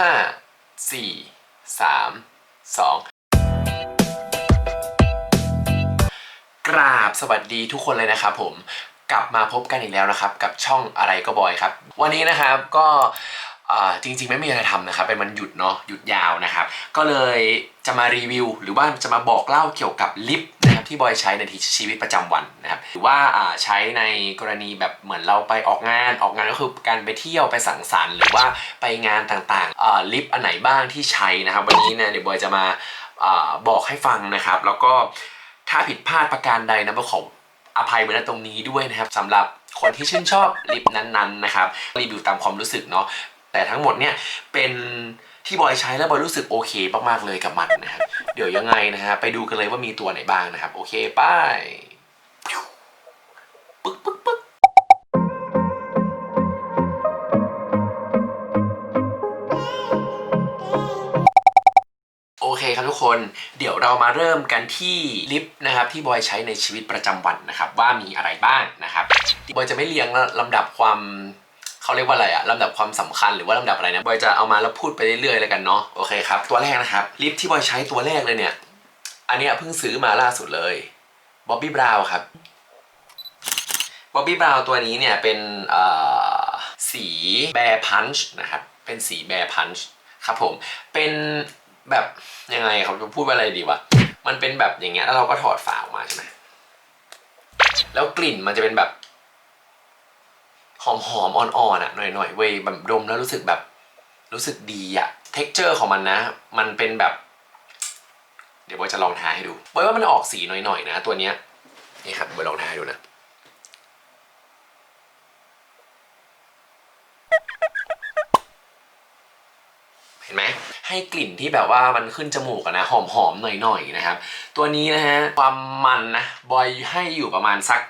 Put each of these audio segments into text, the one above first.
ห้าสี่สามสองกราบสวัสดีทุกคนเลยนะครับผมกลับมาพบกันอีกแล้วนะครับ กับช่องอะไรก็บอยครับ วันนี้นะครับก็ จริงๆไม่มีอะไรทำนะครับเป็นวันหยุดเนาะหยุดยาวนะครับก็เลยจะมารีวิว หรือว่าจะมาบอกเล่าเกี่ยวกับลิฟต์นะครับที่บอยใช้ในชีวิตประจำวันนะครับหรือว่าใช้ในกรณีแบบเหมือนเราไปออกงานออกงานก็คือการไปเที่ยวไปสังสรรค์หรือว่าไปงานต่างๆลิฟต์อันไหนบ้างที่ใช้นะครับ วันนี้เนี่ยเดี๋ยวบอยจะมาอาบอกให้ฟังนะครับ แล้วก็ถ้าผิดพลาดประการใดนะบอขออภัยไว้ณตรงนี้ด้วยนะครับสำหรับคนที่ชื่นชอบลิฟต์นั้นๆนะครับรีวิวตามความรู้สึกเนาะ แต่ทั้งหมดเนี่ยเป็นที่บอยใช้แล้วบอยรู้สึกโอเคมากๆเลยกับมันนะครับเดี๋ยวยังไงนะฮะไปดูกันเลยว่ามีตัวไหนบ้างนะครับ โอเคไป้ายปึ๊กปึ๊กปึ๊กโอเคครับทุกคน เดี๋ยวเรามาเริ่มกันที่ลิฟต์นะครับที่บอยใช้ในชีวิตประจำวันนะครับว่ามีอะไรบ้างนะครับบอยจะไม่เรียงลำดับความ เขาเรียกว่าอะไรอะลำดับความสำคัญหรือว่าลำดับอะไรนะบอยจะเอามาแล้วพูดไปเรื่อยๆแล้วกันเนาะโอเคครับตัวแรกนะครับลิฟต์ที่บอยใช้ตัวแรกเลยเนี่ย อันนี้เพิ่งซื้อมาล่าสุดเลยบ๊อบบี้บราวครับบ๊อบบี้บราวตัวนี้เนี่ยเป็นสีแบร์พันช์นะครับเป็นสีแบร์พันช์ครับผมเป็นแบบยังไงครับจะพูดว่าอะไรดีวะมันเป็นแบบอย่างเงี้ยแล้วเราก็ถอดฝาออกมาใช่ไหมแล้วกลิ่นมันจะเป็นแบบ หอมหอมๆอ่อนๆอะหน่อยๆเว้ยแบบดมแล้วรู้สึกแบบรู้สึกดีอะเท็กเจอร์ของมันนะ มันเป็นแบบ เดี๋ยวบอยจะลองทาให้ดูบอยว่ามันออกสีหน่อยๆนะ ตัวเนี้ยนี่ครับบอยลองทาให้ดูนะเห็นไหมให้กลิ่นที่แบบว่ามันขึ้นจมูกอะนะหอมๆหน่อยๆนะครับ ตัวนี้นะฮะความมันนะบอยให้อยู่ประมาณสัก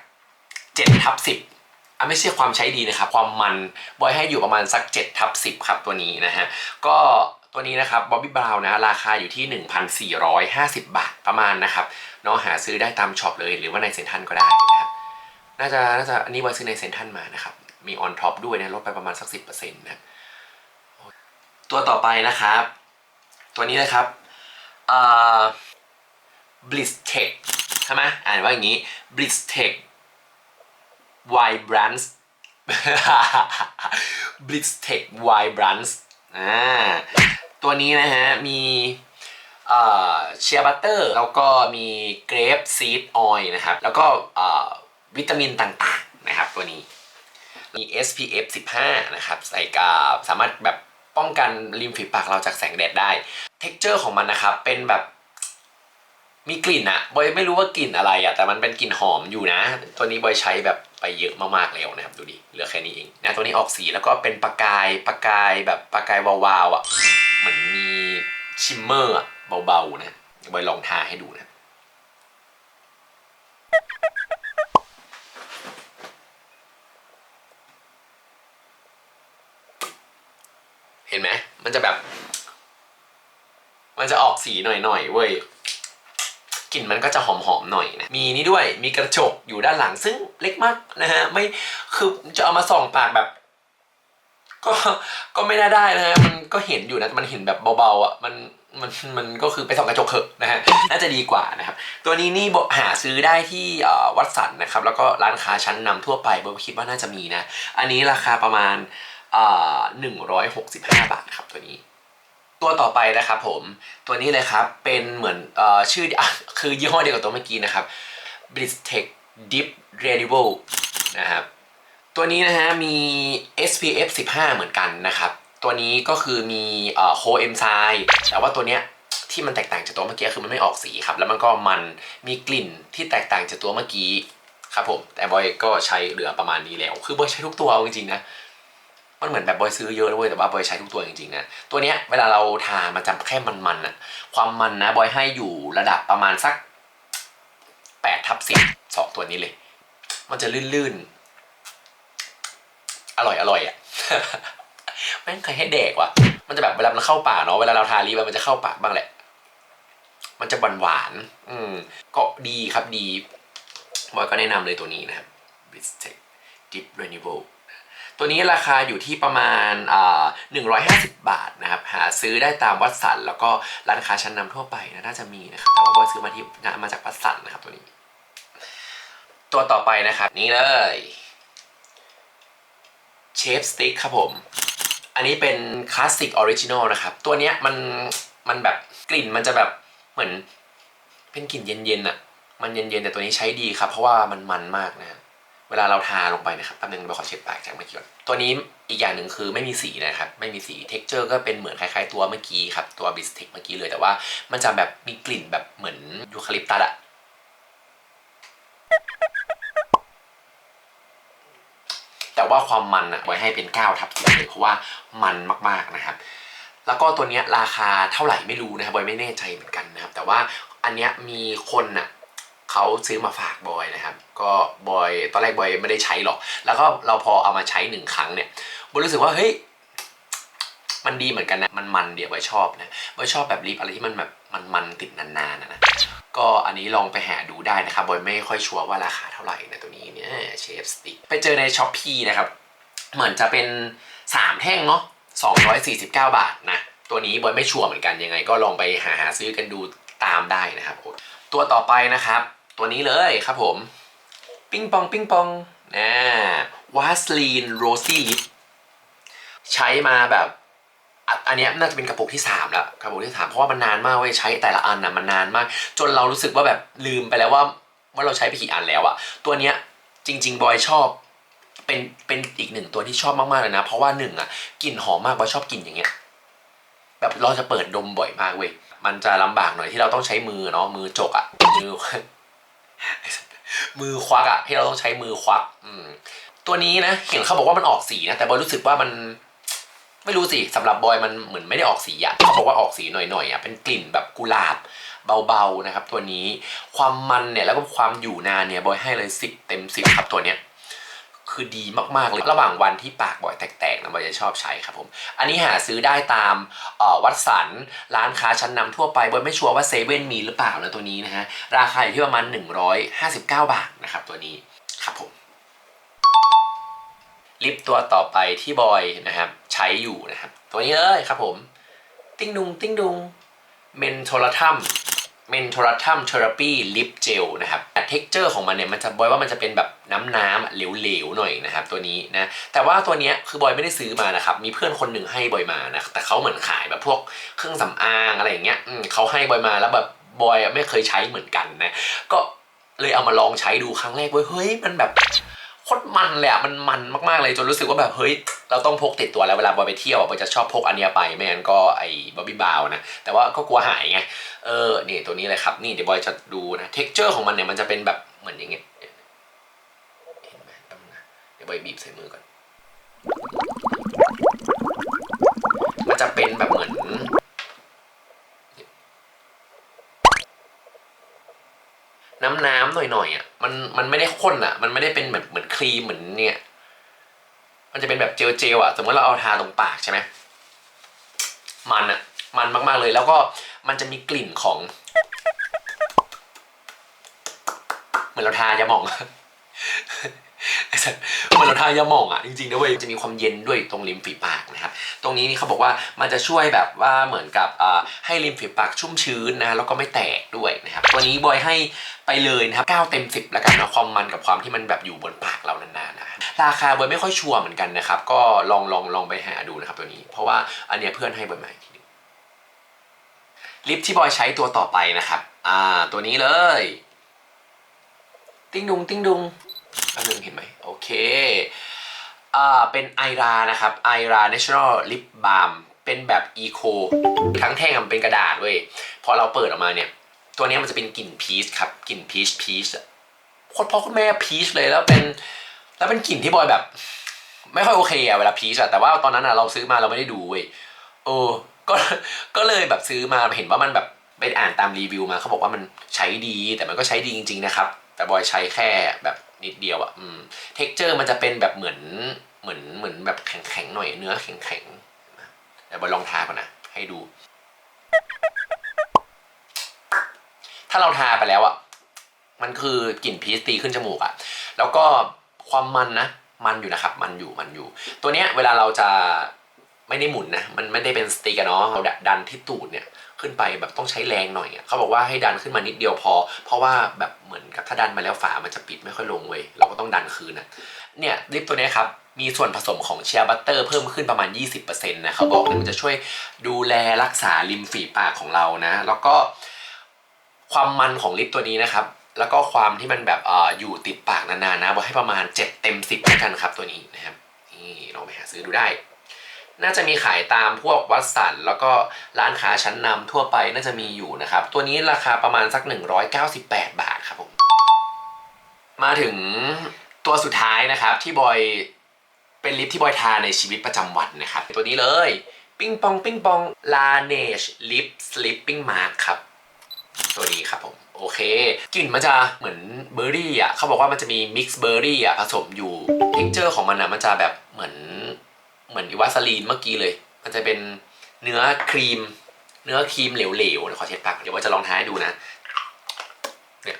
7ทับ10 อะไม่ใช่ความใช้ดีนะครับ ความมันบอยให้อยู่ประมาณสัก7ทับ10 ครับตัวนี้นะฮะ ก็ตัวนี้นะครับบ๊อบบี้บราวนะราคาอยู่ที่ 1,450 บาทประมาณนะครับเนาะหาซื้อได้ตามช็อปเลยหรือว่าในเซ็นทรัลก็ได้นะครับน่าจะน่าจะอันนี้บอยซื้อในเซ็นทรัลมานะครับ มีออนท็อปด้วยนะลดไปประมาณสัก 10%นะครับตัวต่อไปนะครับ ตัวนี้นะครับอ่า Blitztech ใช่ไหมอ่านว่าอย่างนี้ Blitztech Vibrance Blitztech Vibrance อ่าตัวนี้นะฮะ มีเชียร์บัตเตอร์แล้วก็มีเกรปซีดออยล์นะครับ แล้วก็วิตามินต่างๆนะครับตัวนี้มี SPF 15 นะครับ ใส่กับสามารถแบบป้องกันริมฝีปากเราจากแสงแดดได้ เท็กเจอร์ของมันนะครับ เป็นแบบ มีกลิ่นอะบอยไม่รู้ว่ากลิ่นอะไรอะแต่มันเป็นกลิ่นหอมอยู่นะ ตัวนี้บอยใช้แบบไปเยอะมากๆแล้วนะครับ ดูดิเหลือแค่นี้เองนะตัวนี้ออกสีแล้วก็เป็นประกายประกายแบบประกายวาวๆอะเหมือนมีชิมเมอร์อะเบาๆนะบอยลองทาให้ดูนะเห็นไหมมันจะแบบ มันจะออกสีหน่อยๆเว้ย กลิ่นมันก็จะหอมๆหน่อยนะมีนี่ด้วยมีกระจกอยู่ด้านหลังซึ่งเล็กมากนะฮะไม่คือจะเอามาส่องปากแบบก็ก็ไม่น่าได้นะฮะมันก็เห็นอยู่นะมันเห็นแบบเบาๆอะมันมันมันก็คือไปส่องกระจกเถอะนะฮะน่าจะดีกว่านะครับตัวนี้นี่บอกหาซื้อได้ที่วัดสันนะครับแล้วก็ร้านค้าชั้นนำทั่วไปผมคิดว่าน่าจะมีนะ อันนี้ราคาประมาณหนึ่งร้อยหกสิบห้าบาทครับตัวนี้ ตัวต่อไปนะครับผมตัวนี้เลยครับเป็นเหมือนออชื่ออคือยี่ห้อเดียวกับตัวเมื่อกี้นะครับ Blitztech Deep Renewal นะครับตัวนี้นะฮะมี SPF 15 เหมือนกันนะครับ ตัวนี้ก็คือมีโคเอนไซม์แต่ว่าตัวเนี้ยที่มันแตกต่างจากตัวเมื่อกี้คือมันไม่ออกสีครับ แล้วมันก็มันมีกลิ่นที่แตกต่างจากตัวเมื่อกี้ครับผมแต่บอยก็ใช้เหลือประมาณนี้แล้ว คือบอยใช้ทุกตัวจริงๆนะ มันเหมือนแบบบอยซื้อเยอะเลยเว้ยแต่ว่าบอยใช้ทุกตัวจริงๆนะตัวเนี้ยเวลาเราทามันจะแค่มันๆอะความมันนะบอยให้อยู่ระดับประมาณสัก8ทับสิบสองตัวนี้เลย มันจะลื่นๆ อร่อยอร่อยอะแม่งใครให้แดกว่ะ มันจะแบบเวลามันเข้าปากเนาะเวลาเราทาลิปมันจะเข้าปากบ้างแหละ มันจะหวานหวานอืมก็ดีครับดีบอยก็แนะนำเลยตัวนี้นะครับ b i s t e c Deep Renewal ตัวนี้ราคาอยู่ที่ประมาณอ่า150 บาทนะครับ หาซื้อได้ตามวัดสันแล้วก็ร้านค้าชั้นนำทั่วไปนะน่าจะมีนะครับ แต่ว่าบอยซื้อมาที่มาจากวัดสันนะครับตัวนี้ ตัวต่อไปนะครับ นี่เลยเชฟสติ๊กครับผม อันนี้เป็นคลาสสิกออริจินอลนะครับ ตัวเนี้ยมันมันแบบกลิ่นมันจะแบบเหมือนเป็นกลิ่นเย็นๆอะ มันเย็นๆแต่ตัวนี้ใช้ดีครับ เพราะว่ามันมันมากนะฮะ เวลาเราทาลงไปนะครับแป๊บนึงเราขอเช็ดปากจากเมื่อกี้ก่อนตัวนี้อีกอย่างหนึ่งคือไม่มีสีนะครับ ไม่มีสีเท็กเจอร์ก็เป็นเหมือนคล้ายๆตัวเมื่อกี้ครับ ตัวบิสเทคเมื่อกี้เลยแต่ว่ามันจะแบบมีกลิ่นแบบเหมือนยูคาลิปตัสอะแต่ว่าความมันอะไว้ให้เป็น9ทับสิบเลยเพราะว่ามันมากๆนะครับแล้วก็ตัวเนี้ยราคาเท่าไหร่ไม่รู้นะครับบอยไม่แน่ใจเหมือนกันนะครับ แต่ว่าอันเนี้ยมีคนน่ะ เขาซื้อมาฝากบอยนะครับ ก็บอยตอนแรกบอยไม่ได้ใช้หรอก แล้วก็เราพอเอามาใช้หนึ่งครั้งเนี่ยบอยรู้สึกว่าเฮ้ยมันดีเหมือนกันนะ มันมันเดี๋ยวบอยชอบนะบอยชอบแบบลิปอะไรที่มันแบบมันมันติดนานๆนะนะก็อันนี้ลองไปหาดูได้นะครับบอยไม่ค่อยชัวร์ว่าราคาเท่าไหร่นะตัวนี้เนี่ยเชฟสติกไปเจอในช้อปปีนะครับ เหมือนจะเป็นสามแท่งเนาะ249 บาทนะตัวนี้บอยไม่ชัวร์เหมือนกันยังไง ก็ลองไปหาหาซื้อกันดูตามได้นะครับ ตัวต่อไปนะครับ ตัวนี้เลยครับผม ปิ้งปองปิ้งปองนะวาสลีนโรซี่ลิปใช้มาแบบ อันนี้น่าจะเป็นกระปุกที่3แล้วกระปุกที่3เพราะว่ามันนานมากเว้ยใช้แต่ละอันนะมันนานมาก จนเรารู้สึกว่าแบบลืมไปแล้วว่าว่าเราใช้ไปกี่อันแล้วอะตัวเนี้ยจริง ๆ บอยชอบเป็นเป็นอีกหนึ่งตัวที่ชอบมากๆเลยนะ เพราะว่าหนึ่งอะกลิ่นหอมมากบอยชอบกลิ่นอย่างเงี้ยแบบเราจะเปิดดมบ่อยมากเว้ยมันจะลำบากหน่อยที่เราต้องใช้มือเนาะมือจกอะมือ มือควักอะที่เราต้องใช้มือควัก อืม ตัวนี้นะเห็นเขาบอกว่ามันออกสีนะแต่บอยรู้สึกว่ามัน ไม่รู้สิสำหรับบอยมันเหมือนไม่ได้ออกสีอะเขาบอกว่าออกสีหน่อยๆอะเป็นกลิ่นแบบกุหลาบเบาๆนะครับ ตัวนี้ความมันเนี่ยแล้วก็ความอยู่นานเนี่ยบอยให้เลยสิบเต็มสิบครับตัวเนี้ย คือดีมากๆเลยระหว่างวันที่ปากบ่อยแตกๆนะบอยจะชอบใช้ครับผมอันนี้หาซื้อได้ตามออวัดสันร้านค้าชั้นนำทั่วไปบอยไม่ชัวร์ว่าเซเว่นมีหรือเปล่านะตัวนี้นะฮะราคาอยู่ที่ประมาณ 159 บาทนะครับตัวนี้ครับผมลิปตัวต่อไปที่บอยนะครับใช้อยู่นะครับตัวนี้เลยครับผม ติ้งดุงติ้งดุงเมนโทรทัมเมนโทรทัมเทอราปีลิปเจลนะครับเท็กเจอร์ของมันเนี่ยมันจะบอยว่ามันจะเป็นแบบ น้ำน้ำๆเหลวๆหน่อยนะครับตัวนี้นะแต่ว่าตัวเนี้ยคือบอยไม่ได้ซื้อมานะครับมีเพื่อนคนหนึ่งให้บอยมานะแต่เขาเหมือนขายแบบพวกเครื่องสำอางอะไรอย่างเงี้ยเขาให้บอยมาแล้วแบบบอยไม่เคยใช้เหมือนกันนะก็เลยเอามาลองใช้ดูครั้งแรกเว้ยเฮ้ยมันแบบโคตรมันเลยอะมันมันมากๆเลยจนรู้สึกว่าแบบเฮ้ยเราต้องพกติดตัวแล้วเวลาบอยไปเที่ยวบอยจะชอบพกอันเนี้ยไปไม่งั้นก็ไอ้บ๊อบบี้บาวนะแต่ว่าก็กลัวหายไงเออนี่ตัวนี้เลยครับนี่เดี๋ยวบอยจะดูนะเท็กเจอร์ของมันเนี่ยมันจะเป็นแบบเหมือนอย่างเงี้ย เห็นไหมแป๊บนึงนะเดี๋ ยวบอยบีบใส่มือก่อน มันจะเป็นแบบเหมือนน้ำน้ำหน่อยๆอะ มันมันไม่ได้ข้นอะ มันไม่ได้เป็นแบบเหมือนครีมเหมือนเนี่ย มันจะเป็นแบบเจลเจลๆอะ สมมติเราเอาทาตรงปากใช่ไหมมันอะ มันมากๆเลย แล้วก็มันจะมีกลิ่นของ เหมือนเราทายาหม่อง เหมือนเราทายาหม่องอะจริงๆนะเว้ยจะมีความเย็นด้วยตรงริมฝีปากนะครับตรงนี้นี่เขาบอกว่ามันจะช่วยแบบว่าเหมือนกับให้ริมฝีปากชุ่มชื้นนะแล้วก็ไม่แตกด้วยนะครับตัวนี้บอยให้ไปเลยนะครับ9เต็ม 10 แล้วกันนะความมันกับความที่มันแบบอยู่บนปากเรานานๆนะราคาบอยไม่ค่อยชัวร์เหมือนกันนะครับก็ลองลองลองไปหาดูนะครับตัวนี้ เพราะว่าอันเนี้ยเพื่อนให้บอยมาทีนึงลิปที่บอยใช้ตัวต่อไปนะครับ อ่า ตัวนี้เลย ติ้งดุงติ้งดุง อันนึงเห็นไหมโอเคอ่าเป็นไอรานะครับไอรา National Lip Balm เป็นแบบ Eco ทั้งแท่งมันเป็นกระดาษเว้ยพอเราเปิดออกมาเนี่ย ตัวนี้มันจะเป็นกลิ่นพีชครับกลิ่นพีชพีชโคตรพ่อโคตรแม่พีชเลยแล้วเป็นแล้วเป็นกลิ่นที่บอยแบบ ไม่ค่อยโอเคอะเวลาพีชอะแต่ว่าตอนนั้นอะเราซื้อมาเราไม่ได้ดูเว้ยเออก็ก็เลยแบบซื้อมาเห็นว่ามันแบบไปอ่านตามรีวิวมาเขาบอกว่ามันใช้ดีแต่มันก็ใช้ดีจริง ๆนะครับ แต่บอยใช้แค่แบบ นิดเดียวอะอืมเท็กเจอร์มันจะเป็นแบบเหมือนเหมือนเหมือนแบบแข็งๆหน่อยเนื้อแข็งๆแต่บอลองทาก่อนนะ ให้ดู ถ้าเราทาไปแล้วอะมันคือกลิ่นพีชตีขึ้นจมูกอะแล้วก็ความมันนะ มันอยู่นะครับ มันอยู่มันอยู่ ตัวเนี้ยเวลาเราจะไม่ได้หมุนนะ มันไม่ได้เป็นสติ๊กอะเนาะเราดันที่ตูดเนี่ย ขึ้นไปแบบต้องใช้แรงหน่อยอะเขาบอกว่าให้ดันขึ้นมานิดเดียวพอ เพราะว่าแบบเหมือนกับถ้าดันมาแล้วฝามันจะปิดไม่ค่อยลงเว้ยเราก็ต้องดันคืนนะเนี่ยลิปตัวนี้ครับมีส่วนผสมของเชียร์บัตเตอร์เพิ่มขึ้นประมาณ 20%นะเขาบอกว่ามันจะช่วยดูแลรักษาริมฝีปากของเรานะ แล้วก็ความมันของลิปตัวนี้นะครับ แล้วก็ความที่มันแบบอออยู่ติดปากนานๆนะบอกให้ประมาณ 7 เต็ม 10แล้วกันครับตัวนี้นะครับนี่ลองไปหาซื้อดูได้ น่าจะมีขายตามพวกวัดสันแล้วก็ร้านค้าชั้นนำทั่วไปน่าจะมีอยู่นะครับ ตัวนี้ราคาประมาณสัก 198 บาทครับผมมาถึงตัวสุดท้ายนะครับที่บอยเป็นลิปที่บอยทาในชีวิตประจำวันนะครับ ตัวนี้เลยปิ้งปองปิ้งปอง Laneige Lip Sleeping Mask ครับ ตัวนี้ครับผมโอเคกลิ่นมันจะเหมือนเบอร์รี่อะเขาบอกว่ามันจะมีมิกซ์เบอร์รี่อะผสมอยู่เท็กเจอร์ของมันอะมันจะแบบ เหมือนอนอีวาสลีนเมื่อกี้เลย มันจะเป็นเนื้อครีม เนื้อครีมเหลวๆเดี๋ยวขอเช็ดปากเดี๋ยวว่าจะลองทาให้ดูนะเนี่ย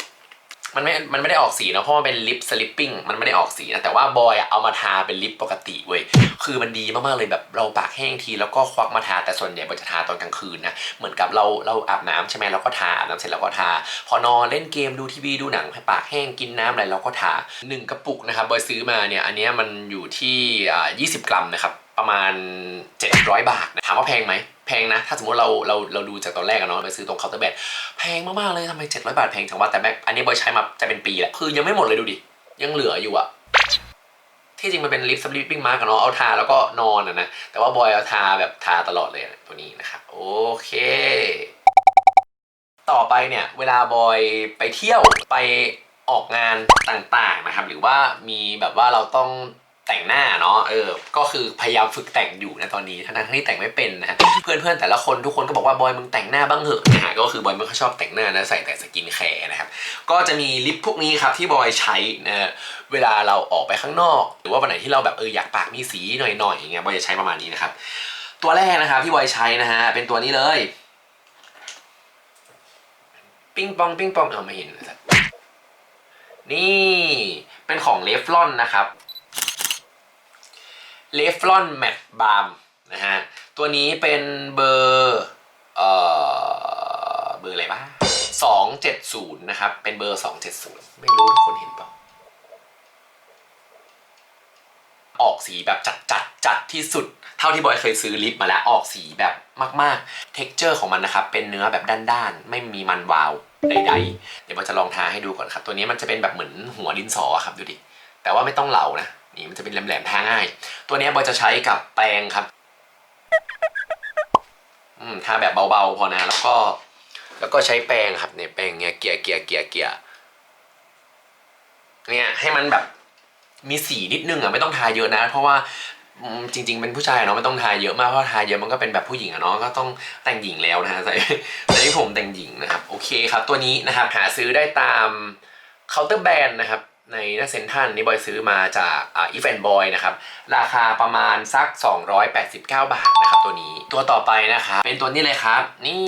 มันไม่ มันไม่ได้ออกสีนะเพราะมันเป็นลิปสลิปปิ้งมันไม่ได้ออกสีนะแต่ว่าบอยเอามาทาเป็นลิปปกติเว้ยคือมันดีมากๆเลยแบบเราปากแห้งทีแล้วก็ควักมาทาแต่ส่วนใหญ่บอยจะทาตอนกลางคืนนะเหมือนกับเราเราอาบน้ำใช่ไหมเราก็ทาอาบน้ำเสร็จเราก็ทา พอนอนเล่นเกมดูทีวีดูหนังปากแห้งกินน้ำอะไรเราก็ทาหนึ่งกระปุกนะครับบอยซื้อมาเนี่ยอันนี้มันอยู่ที่อ่า20 กรัมนะครับ ประมาณ 700 บาทนะถามว่าแพงไหมแพงนะ ถ้าสมมติเราเราเราดูจากตอนแรกอะเนาะไปซื้อตรงเคาน์เตอร์แบรนด์แพงมากๆเลยทำไม 700 บาทแพงจังวะแต่แบกอันนี้บอยใช้มาจะเป็นปีแล้วคือยังไม่หมดเลยดูดิ ยังเหลืออยู่อะที่จริงมันเป็นลิปสลิปปิ้งมาร์กเนาะเอาทาแล้วก็นอนอะนะแต่ว่าบอยเอาทาแบบทาตลอดเลยนะตัวนี้นะครับโอเค ต่อไปเนี่ยเวลาบอยไปเที่ยวไปออกงานต่างๆนะครับหรือว่ามีแบบว่าเราต้อง แต่งหน้าเนาะเออ ก็คือพยายามฝึกแต่งอยู่นะตอนนี้ทั้งที่แต่งไม่เป็นนะฮะเพื่อนๆแต่ละคนทุกคนก็บอกว่าบอยมึงแต่งหน้าบ้างเหอะนะฮะก็คือบอยไม่ค่อยชอบแต่งหน้านะใส่แต่สกินแคร์นะครับก็จะมีลิปพวกนี้ครับที่บอยใช้นะเวลาเราออกไปข้างนอก หรือว่าวันไหนที่เราแบบเอออยากปากมีสีหน่อยๆอย่างเงี้ยบอยจะใช้ประมาณนี้นะครับตัวแรกนะครับที่บอยใช้นะฮะเป็นตัวนี้เลยปิ้งปองปิ้งปองเอาไม่เห็นนี่เป็นของเลฟลอนนะครับ เลฟลอนแมตบาร์มนะฮะ ตัวนี้เป็นเบอร์เอ่อเบอร์อะไรบ้างสองเจ็ดศูนย์นะครับ เป็นเบอร์สองเจ็ดศูนย์ไม่รู้ทุกคนเห็นเปล่าออกสีแบบจัดจัดจัดที่สุด เท่าที่บอยเคยซื้อลิปมาแล้วออกสีแบบมากๆ เท็กเจอร์ของมันนะครับ เป็นเนื้อแบบด้านๆ ไม่มีมันวาวใดๆ เดี๋ยวบอยจะลองทาให้ดูก่อนครับ ตัวนี้มันจะเป็นแบบเหมือนหัวดินสอครับดูดิ แต่ว่าไม่ต้องเหลานะ นี่มันจะเป็นแหลมๆทาง่าย ตัวนี้บอยจะใช้กับแปรงครับอืมทาแบบเบาๆพอนะ แล้วก็ แล้วก็ใช้แปรงครับเนี่ยแปรงเนี้ยเกียร์เกียร์เกียร์เกียร์เนี่ยให้มันแบบมีสีนิดนึงอะไม่ต้องทาเยอะนะ เพราะว่าจริง ๆ เป็นผู้ชายเนาะไม่ต้องทาเยอะมากเพราะทาเยอะมันก็เป็นแบบผู้หญิงอะเนาะก็ต้องแต่งหญิงแล้วนะฮะใส่ใส่ผมแต่งหญิงนะครับ โอเคครับ ตัวนี้นะครับหาซื้อได้ตามเคาน์เตอร์แบรนด์นะครับ ในหน้าเซ็นทรัลนี่บอยซื้อมาจากอีฟแอนบอยนะครับ ราคาประมาณสัก 289 บาทนะครับตัวนี้ตัวต่อไปนะครับเป็นตัวนี้เลยครับ นี่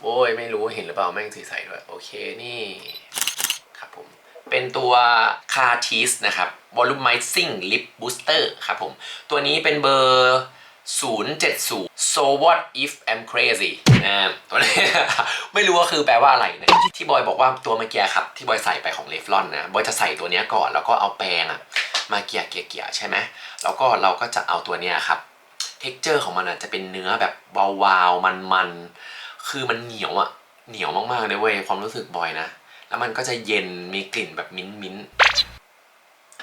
โอ้ยไม่รู้เห็นหรือเปล่าแม่งสีใสด้วย โอเคนี่ครับผมเป็นตัว c a r t i s นะครับ Volumizing Lip Booster ครับผม ตัวนี้เป็นเบอร์ 070 So what if I'm crazy นะตัวนี้ไม่รู้ว่าคือแปลว่าอะไรนะที่บอยบอกว่าตัวเมื่อกี้ครับที่บอยใส่ไปของเลฟลอนนะบอยจะใส่ตัวนี้ก่อนแล้วก็เอาแปรงอะมาเกี่ยเกี่ยเกียใช่ไหมแล้วก็เราก็จะเอาตัวเนี้ยครับเท็กเจอร์ของมันอะจะเป็นเนื้อแบบวาวๆมันๆคือมันเหนียวอะเหนียวมากๆเลยเว้ยความรู้สึกบอยนะแล้วมันก็จะเย็นมีกลิ่นแบบมิ้นมิ้นท์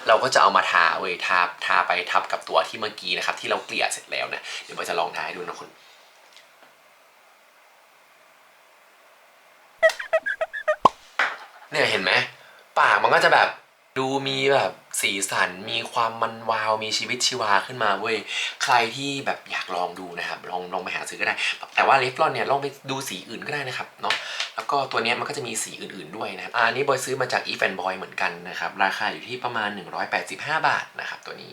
เราก็จะเอามาทาเว้ยทาทาไปทับกับตัวที่เมื่อกี้นะครับ ที่เราเกลี่ยเสร็จแล้วนะเดี๋ยวเราจะลองทาให้ดูนะคุณเนี่ยเห็นไหมปากมันก็จะแบบ ดูมีแบบสีสันมีความมันวาวมีชีวิตชีวาขึ้นมาเว้ยใครที่แบบอยากลองดูนะครับ ลองลองไปหาซื้อก็ได้ แต่ว่าเลฟลอนเนี่ยลองไปดูสีอื่นก็ได้นะครับเนาะแล้วก็ตัวนี้มันก็จะมีสีอื่นๆด้วยนะครับอันนี้บอยซื้อมาจาก e f a n Boy เหมือนกันนะครับราคาอยู่ที่ประมาณ 185 บาทนะครับตัวนี้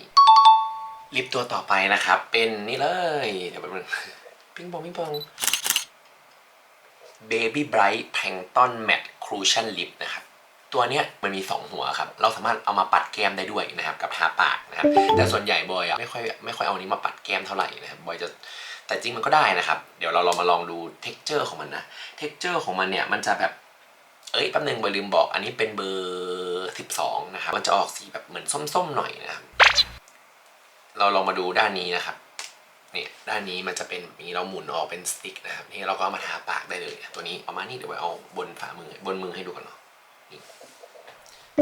ลิปตัวต่อไปนะครับ เป็นนี่เลยเดี๋ยวแป๊บนึงปิ้งปองปิ้งปอง Baby Bright Plankton Matte Cushion Lip นะครับ ตัวเนี้ยมันมี 2 หัวครับ เราสามารถเอามาปัดแก้มได้ด้วยนะครับ กับทาปากนะครับ แต่ส่วนใหญ่บอยอะไม่ค่อยไม่ค่อยเอาอันนี้มาปัดแก้มเท่าไหร่นะครับบอยจะแต่จริงมันก็ได้นะครับ เดี๋ยวเราลองมาลองดูเท็กเจอร์ของมันนะเท็กเจอร์ของมันเนี่ยมันจะแบบเอ้ยแป๊บนึงบอยลืมบอก อันนี้เป็นเบอร์12นะครับมันจะออกสีแบบเหมือนส้มๆหน่อยนะครับ เราลองมาดูด้านนี้นะครับเนี่ยด้านนี้มันจะเป็นนี้เราหมุนออกเป็นสติ๊กนะครับนี่เราก็เอามาทาปากได้เลย ตัวนี้ประมาณนี้เดี๋ยวไว้เอาบนฝ่ามือบนมือให้ดูกันเนาะ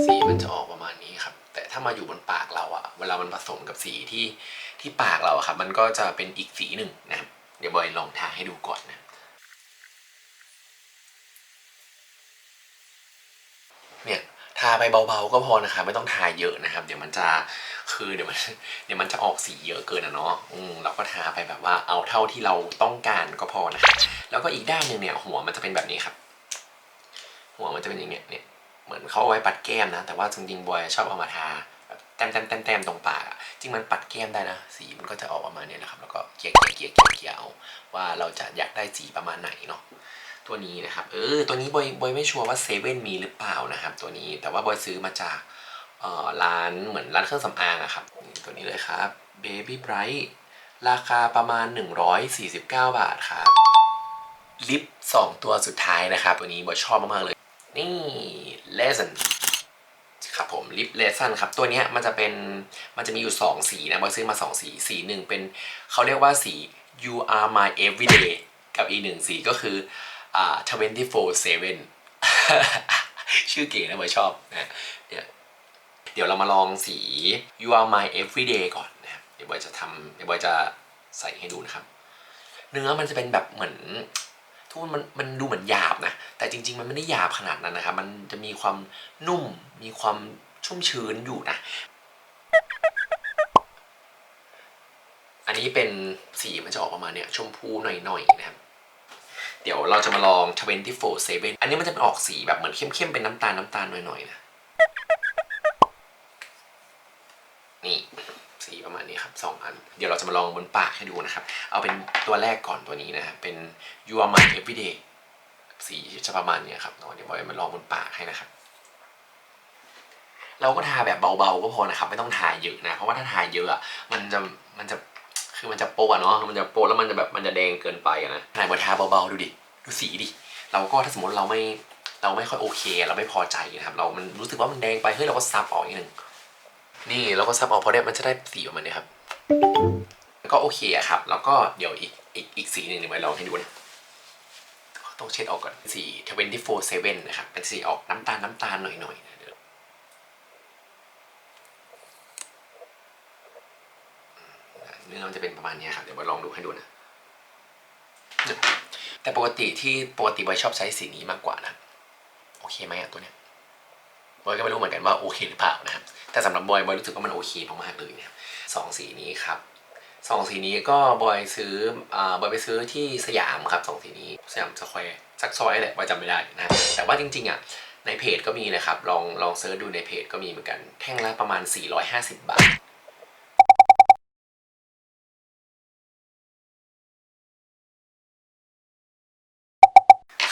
สีมันจะออกประมาณนี้ครับ แต่ถ้ามาอยู่บนปากเราอะเวลามันผสมกับสีที่ที่ปากเราอะครับ มันก็จะเป็นอีกสีหนึ่งนะครับเดี๋ยวบอยลองทาให้ดูก่อนนะเนี่ยทาไปเบาๆก็พอนะครับไม่ต้องทาเยอะนะครับ เดี๋ยวมันจะคือเดี๋ยวมันเดี๋ยวมันจะออกสีเยอะเกินอะเนาะอืมเราก็ทาไปแบบว่าเอาเท่าที่เราต้องการก็พอนะครับแล้วก็อีกด้านหนึ่งเนี่ยหัวมันจะเป็นแบบนี้ครับ หัวมันจะเป็นอย่างเนี้ยเนี่ย เหมือนเขาเอาไว้ปัดแก้มนะ แต่ว่าจริงๆบอยชอบเอามาทาแบบแต้มแต้มแต้มแต้มตรงปากอะจริงมันปัดแก้มได้นะ สีมันก็จะออกประมาณเนี้ยนะครับ แล้วก็เกลี่ยเกี่ยเกี่ยเกี่ยเกี่ยเอาว่าเราจะอยากได้สีประมาณไหนเนาะตัวนี้นะครับเออตัวนี้บอยบอยไม่ชัวร์ว่าเซเว่นมีหรือเปล่านะครับ ตัวนี้แต่ว่าบอยซื้อมาจากเอ่อร้านเหมือนร้านเครื่องสำอางอะครับตัวนี้เลยครับ Baby Bright ราคาประมาณ 149 บาทครับลิป 2 ตัวสุดท้ายนะครับ ตัวนี้บอยชอบมากๆเลย นี่ Lesson ครับผมลิปเลสันครับ ตัวนี้มันจะเป็นมันจะมีอยู่ 2 สีนะบอยซื้อมา 2 สี สีหนึ่งเป็นเขาเรียกว่าสี you are my everyday กับอีกหนึ่งสีก็คืออ่า24/7 ชื่อเก๋นะบอยชอบนะเนี่ยเดี๋ยวเรามาลองสี you are my everyday ก่อนนะครับเดี๋ยวบอยจะทำเดี๋ยวบอยจะใส่ให้ดูนะครับ เนื้อมันจะเป็นแบบเหมือน พูดมันมันดูเหมือนหยาบนะ แต่จริง ๆ มันไม่ได้หยาบขนาดนั้นนะครับ มันจะมีความนุ่ม มีความชุ่มชื้นอยู่นะ อันนี้เป็นสีมันจะออกประมาณเนี้ยชมพูหน่อยๆนะครับ เดี๋ยวเราจะมาลอง 24/7 อันนี้มันจะเป็นออกสีแบบเหมือนเข้มๆ เป็นน้ำตาลน้ำตาลหน่อยๆนะ นี่สีประมาณนี้ครับสองอัน เดี๋ยวเรา จะมาลองบนปากให้ดูนะครับ เอาเป็นตัวแรกก่อนตัวนี้นะครับเป็น You Are My Everyday สีจะประมาณนี้ครับเนาะเดี๋ยวบอยมาลองบนปากให้นะครับ เราก็ทาแบบเบาๆก็พอนะครับ ไม่ต้องทาเยอะนะ เพราะว่าถ้าทาเยอะมันจะมันจะคือมันจะโปะเนาะมันจะโปะแล้วมันจะแบบมันจะแดงเกินไปนะไหนบอยทาเบาๆดูดิดูสีดิเราก็ถ้าสมมติเราไม่เราไม่ค่อยโอเค เราไม่พอใจนะครับ เรามันรู้สึกว่ามันแดงไปเฮ้ยเราก็ซับออกอีกหนึ่งนี่เราก็ซับออกพอได้มันจะได้สีออกมาเนี่ยครับ ก็โอเคอะครับ แล้วก็เดี๋ยวอีกอีกอีกสีหนึ่งเดี๋ยวไปลองให้ดูนะต้องเช็ดออกก่อนสี24/7นะครับ เป็นสีออกน้ำตาลน้ำตาลหน่อยๆนะเดี๋ยเนื้อมันจะเป็นประมาณนี้ครับ เดี๋ยวไปลองดูให้ดูนะ แต่ปกติที่ปกติบอยชอบใช้สีนี้มากกว่านะ โอเคไหมอะตัวเนี้ยบอยก็ไม่รู้เหมือนกันว่าโอเคหรือเปล่านะครับ แต่สำหรับบอยบอยรู้สึกว่ามันโอเคมากๆเลยนะครับสองสีนี้ครับ สองสีนี้ก็บอยซื้ออ่าบอยไปซื้อที่สยามครับสองสีนี้สยามสแควร์ซักซอยแหละบอยจำไม่ได้นะแต่ว่าจริงๆอะในเพจก็มีนะครับลองลองเซิร์ชดูในเพจก็มีเหมือนกัน แท่งละประมาณ 450 บาท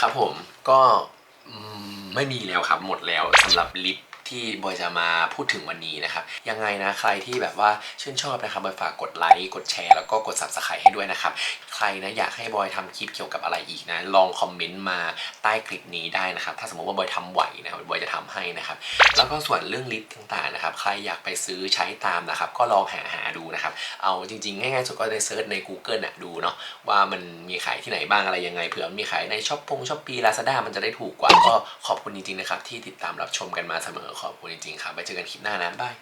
ครับผมก็ไม่มีแล้วครับหมดแล้วสำหรับลิป ที่บอยจะมาพูดถึงวันนี้นะครับยังไงนะใครที่แบบว่าชื่นชอบนะครับบอยฝากกดไลค์กดแชร์แล้วก็กด subscribe ให้ด้วยนะครับใครนะอยากให้บอยทำคลิปเกี่ยวกับอะไรอีกนะลองคอมเมนต์มาใต้คลิปนี้ได้นะครับถ้าสมมติว่าบอยทำไหวนะครับบอยจะทำให้นะครับแล้วก็ส่วนเรื่องลิปต่างๆนะครับใครอยากไปซื้อใช้ตามนะครับก็ลองหาหาดูนะครับเอาจริงๆ ง่ายๆสุดก็ได้เซิร์ชใน Google น่ะดูเนาะว่ามันมีขายที่ไหนบ้างอะไรยังไงเผื่อมีขายในช้อปปงช้อปปี้ลาซาด้ามันจะได้ถูกกว่าก็ขอบคุณจริงๆนะครับที่ติดตามรับชมกันมาเสมอขอบคุณจริงๆครับไปเจอกันคลิปหน้านะบาย